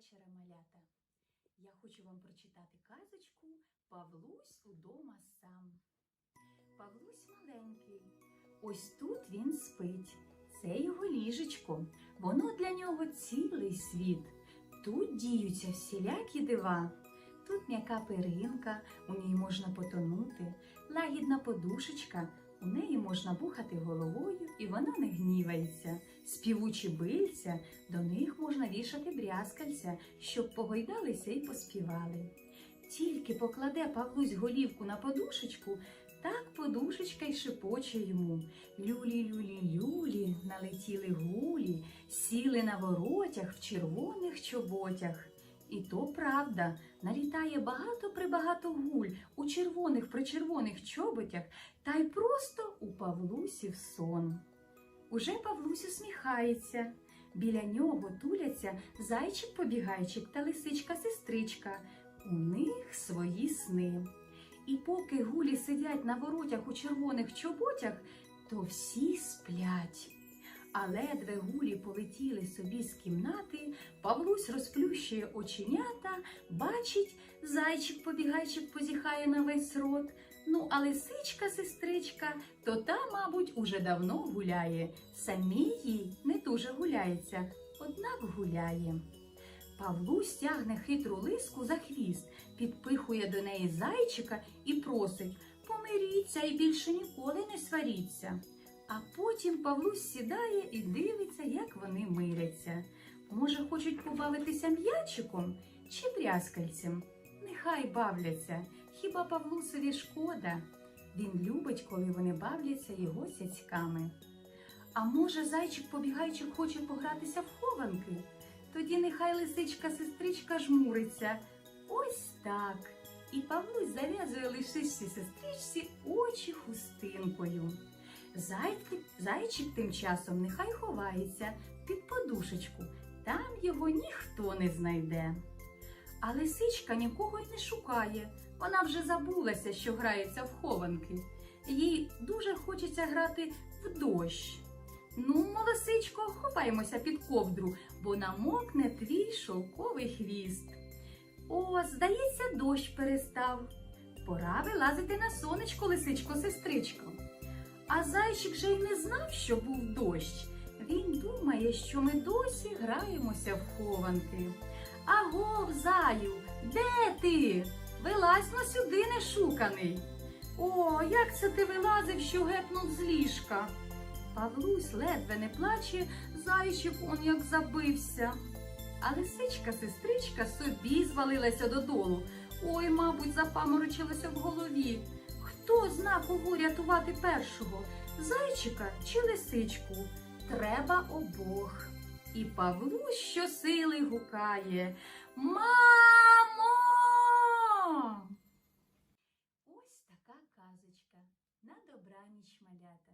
вечора, малята. Я хочу вам прочитати казочку Павлусь удома сам. Павлусь маленький. Ось тут він спить. Це його ліжечко. Воно для нього цілий світ. Тут діються всілякі дива. Тут м'яка перинка, у ній можна потонути, лагідна подушечка, у неї можна бухати головою, і вона не гнівається. Співучі бильця, до них можна вішати брязкальця, щоб погойдалися і поспівали. Тільки покладе Павлусь голівку на подушечку, так подушечка й шепоче йому. Люлі, люлі, люлі, налетіли гулі, сіли на воротях в червоних чоботях. І то правда, налітає багато прибагато гуль у червоних причервоних чоботях, та й просто у Павлусів сон. Уже Павлусь усміхається. Біля нього туляться зайчик-побігайчик та лисичка-сестричка. У них свої сни. І поки гулі сидять на воротях у червоних чоботях, то всі сплять. А ледве гулі полетіли собі з кімнати, Павлусь розплющує оченята, бачить, зайчик-побігайчик позіхає на весь рот. Ну, а лисичка-сестричка, то та, мабуть, уже давно гуляє. Самій їй не дуже гуляється, однак гуляє. Павлусь тягне хитру лиску за хвіст, підпихує до неї зайчика і просить помиріться і більше ніколи не сваріться. А потім Павлусь сідає і дивиться, як вони миряться. Може, хочуть побавитися м'ячиком чи брязкальцем? Нехай бавляться, хіба Павлусові шкода? Він любить, коли вони бавляться його цяцьками. А може, зайчик-побігайчик хоче погратися в хованки? Тоді нехай лисичка-сестричка жмуриться. Ось так. І Павлусь зав'язує лисичці сестричці очі хустинкою. Зайчик, зайчик тим часом нехай ховається під подушечку, там його ніхто не знайде. А лисичка нікого й не шукає. Вона вже забулася, що грається в хованки. Їй дуже хочеться грати в дощ. Ну, молосичко, ховаємося під ковдру, бо намокне твій шовковий хвіст. О, здається, дощ перестав. Пора вилазити на сонечко, лисичко, сестричко. А зайчик же й не знав, що був дощ. Він думає, що ми досі граємося в хованки. Агов, заю, де ти? Вилазь на сюди нешуканий. О, як це ти вилазив, що гепнув з ліжка? Павлусь ледве не плаче, зайчик он як забився. А лисичка сестричка собі звалилася додолу. Ой, мабуть, запаморочилася в голові. Хто зна, кого рятувати першого? Зайчика чи лисичку? Треба обох. І Павлу щосили гукає. Мамо! Ось така казочка на добраніч малята.